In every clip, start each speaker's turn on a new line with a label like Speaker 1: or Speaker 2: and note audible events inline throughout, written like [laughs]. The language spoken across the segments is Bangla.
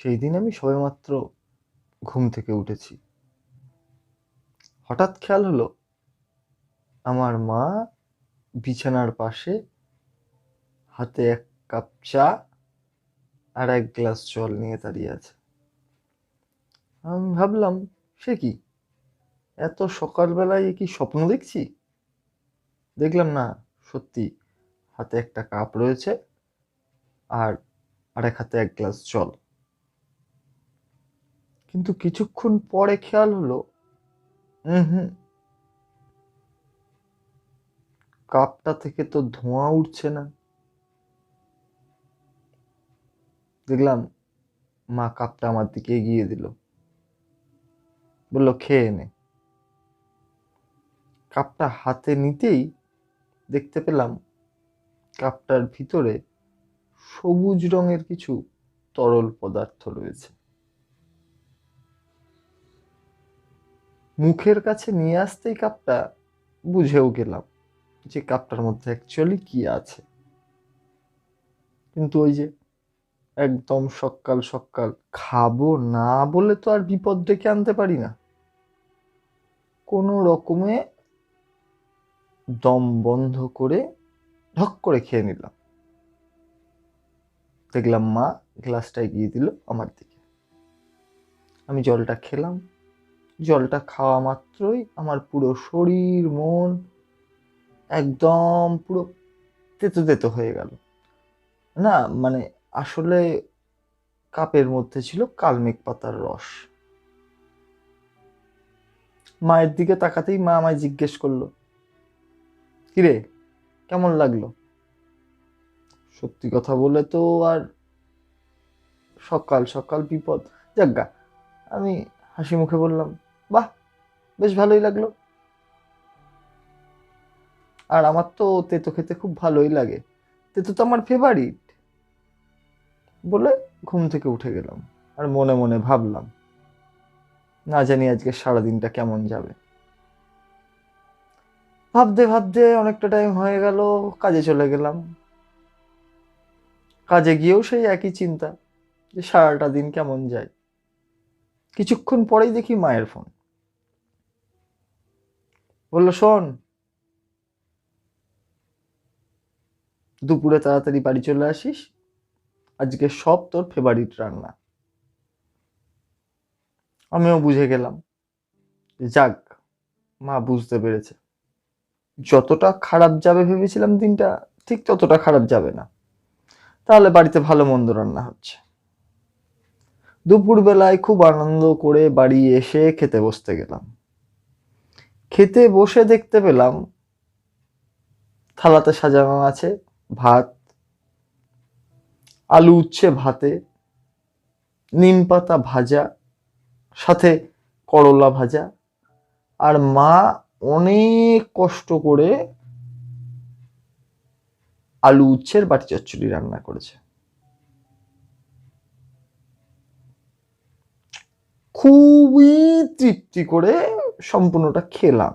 Speaker 1: সেই দিন আমি সবেমাত্র ঘুম থেকে উঠেছি। হঠাৎ খেয়াল হলো, আমার মা বিছানার পাশে হাতে এক কাপ চা আর এক গ্লাস জল নিয়ে দাঁড়িয়ে আছে। আমি ভাবলাম, সে কি? এত সকালবেলায় কি স্বপ্ন দেখছি? দেখলাম না, সত্যি হাতে একটা কাপ রয়েছে আর আরেক হাতে এক গ্লাস জল। কিন্তু কিছুক্ষণ পরে খেয়াল হলো। হুম। কাপটা থেকে তো ধোঁয়া উঠছে না। দেখলাম মা কাপটা আমার দিকে এগিয়ে দিল। বলল, খেয়ে নে। কাপটা হাতে নিতেই দেখতে পেলাম কাপটার ভিতরে সবুজ রঙের কিছু তরল পদার্থ রয়েছে। মুখের কাছে নিয়ে আসতেই কাপটা বুঝেও গেলাম যে কাপটার মধ্যে অ্যাকচুয়ালি কি আছে। কিন্তু ওই যে একদম সকাল সকাল খাব না বলে তো আর বিপদ ডেকে আনতে পারি না। কোনো রকমে দম বন্ধ করে ঢক করে খেয়ে নিলাম। দেখলাম মা গ্লাসটা এগিয়ে দিল আমার দিকে। আমি জলটা খেলাম। জলটা খাওয়া মাত্রই আমার পুরো শরীর, মন একদম পুরো তেতো তেতো হয়ে গেল। না মানে আসলে কাপের মধ্যে ছিল কালমেঘ পাতার রস। মায়ের দিকে তাকাতেই মা আমায় জিজ্ঞেস করল কিরে কেমন লাগল? সত্যি কথা বলে তো আর সকাল সকাল বিপদ। যাজ্ঞা আমি হাসি মুখে বললাম বাহ, বেশ ভালোই লাগল। আর আমার তো তেতো খেতে খুব ভালোই লাগে। তেতো তো আমার ফেভারিট বলে ঘুম থেকে উঠে গেলাম আর মনে মনে ভাবলাম, না জানি আজকে সারাদিনটা কেমন যাবে। ভাবতে ভাবতে অনেকটা টাইম হয়ে গেল, কাজে চলে গেলাম। কাজে গিয়েও সেই একই চিন্তা যে সারাটা দিন কেমন যায়। কিছুক্ষণ পরেই দেখি মায়ের ফোন বলল, শোন। দুপুরে তাড়াতাড়ি বাড়ি চলে আসিস। আজকে সব তোর ফেভারিট রান্না। আমিও বুঝে গেলাম। যাক, মা বুঝতে পেরেছে। যতটা খারাপ যাবে ভেবেছিলাম দিনটা, ঠিক ততটা খারাপ যাবে না। তাহলে বাড়িতে ভালো মন্দ রান্না হচ্ছে। দুপুরবেলায় খুব আনন্দ করে বাড়ি এসে খেতে বসতে গেলাম। খেতে বসে দেখতে পেলাম। থালাতে সাজানো আছে ভাত, আলু উচ্ছে ভাতে, নিম পাতা ভাজা, সাথে করলা ভাজা। আর মা অনেক কষ্ট করে আলু উচ্ছের বাটি চচ্চড়ি রান্না করেছে। খুবই তৃপ্তি করে সম্পূর্ণটা খেলাম।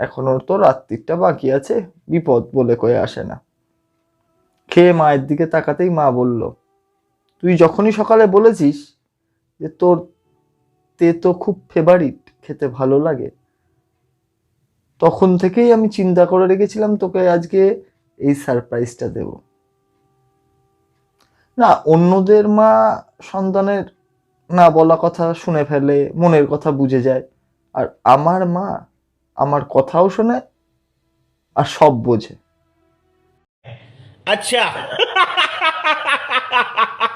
Speaker 1: এখনও তো রাত্রিটা বাকি আছে, বিপদ বলে কয়ে আসে না। খেয়ে মায়ের দিকে তাকাতেই মা বলল, তুই যখনই সকালে বলেছিস যে তোর তে তো খুব ফেভারিট খেতে ভালো লাগে, তখন থেকেই আমি চিন্তা করে রেখেছিলাম তোকে আজকে এই সারপ্রাইজটা দেব। না, অন্যদের মা সন্তানের না বলা কথা শুনে ফেলে, মনের কথা বুঝে যায়। আর আমার মা আমার কথাও শুনে আর সব বোঝে।
Speaker 2: আচ্ছা। [laughs]